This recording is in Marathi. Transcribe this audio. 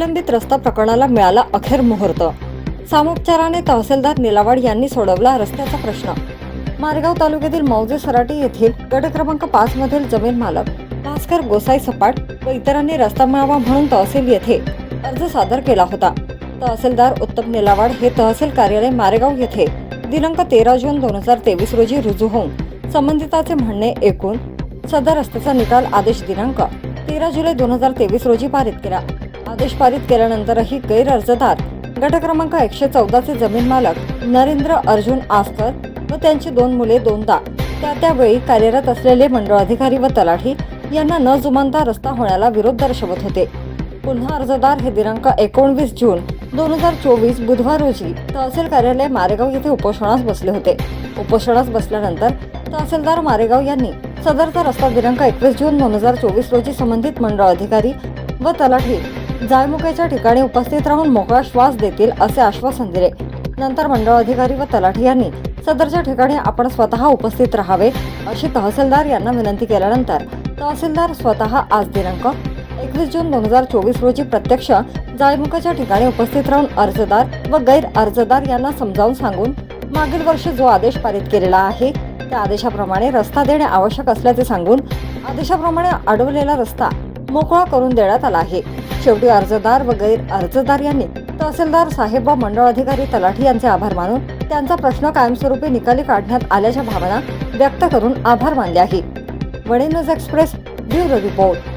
प्रलंबित रस्ता प्रकरणाला मिळाला अखेर मुहूर्त. सामोपचाराने तहसीलदार निलावाड यांनी सोडवला रस्त्याचा प्रश्न. मारगाव तालुक्यातील मौजे सराटी येथील गट क्रमांक पाच मधील जमीन मालक भास्कर गोसाई सपाट व इतरांनी रस्ता मिळावा म्हणून तहसील येथे अर्ज सादर केला होता. तहसीलदार उत्तम निलावाड हे तहसील कार्यालय मारेगाव येथे दिनांक तेरा जून दोन हजार तेवीस रोजी रुजू होऊन संबंधिताचे म्हणणे ऐकून सदर रस्त्याचा निकाल आदेश दिनांक तेरा जुलै दोन हजार तेवीस रोजी पारित केला. आदेश पारित केल्यानंतरही गैर अर्जदार गट क्रमांक एकशे चौदाचे जमीन मालक नरेंद्र अर्जुन आसकर व त्यांची दोन मुले दोनदा त्या त्यावेळी कार्यरत असलेले मंडळ अधिकारी व तलाठी यांना न जुमानता रस्ता होण्याला विरोध दर्शवत होते. पुन्हा अर्जदार हे दिनांक एकोणवीस जून दोन हजार चोवीस बुधवार रोजी तहसील कार्यालय मारेगाव येथे उपोषणास बसले होते. उपोषणास बसल्यानंतर तहसीलदार मारेगाव यांनी सदरचा रस्ता दिनांक एकवीस जून दोन हजार चोवीस रोजी संबंधित मंडळ अधिकारी व तलाठी जाळमुखेच्या ठिकाणी उपस्थित राहून मोकळा श्वास देतील असे आश्वासन दिले. नंतर मंडळ अधिकारी व तलाठी यांनी सदरच्या ठिकाणी आपण स्वतः उपस्थित राहावे अशी तहसीलदार यांना विनंती केल्यानंतर तहसीलदार स्वतः आज दिनांक एकवीस जून दोन हजार चोवीस रोजी प्रत्यक्ष जाळमुखाच्या ठिकाणी उपस्थित राहून अर्जदार व गैर अर्जदार यांना समजावून सांगून मागील वर्षी जो आदेश पारित केलेला आहे त्या आदेशाप्रमाणे रस्ता देणे आवश्यक असल्याचे सांगून आदेशाप्रमाणे अडवलेला रस्ता मोकळा करून देण्यात आला आहे. शेवटी अर्जदार व गैर अर्जदार यांनी तहसीलदार साहेब व मंडळ अधिकारी तलाठी यांचे आभार मानून त्यांचा प्रश्न कायमस्वरूपी निकाली काढण्यात आल्याच्या भावना व्यक्त करून आभार मानले आहे. वडे न्यूज एक्सप्रेस ब्युरो रिपोर्ट.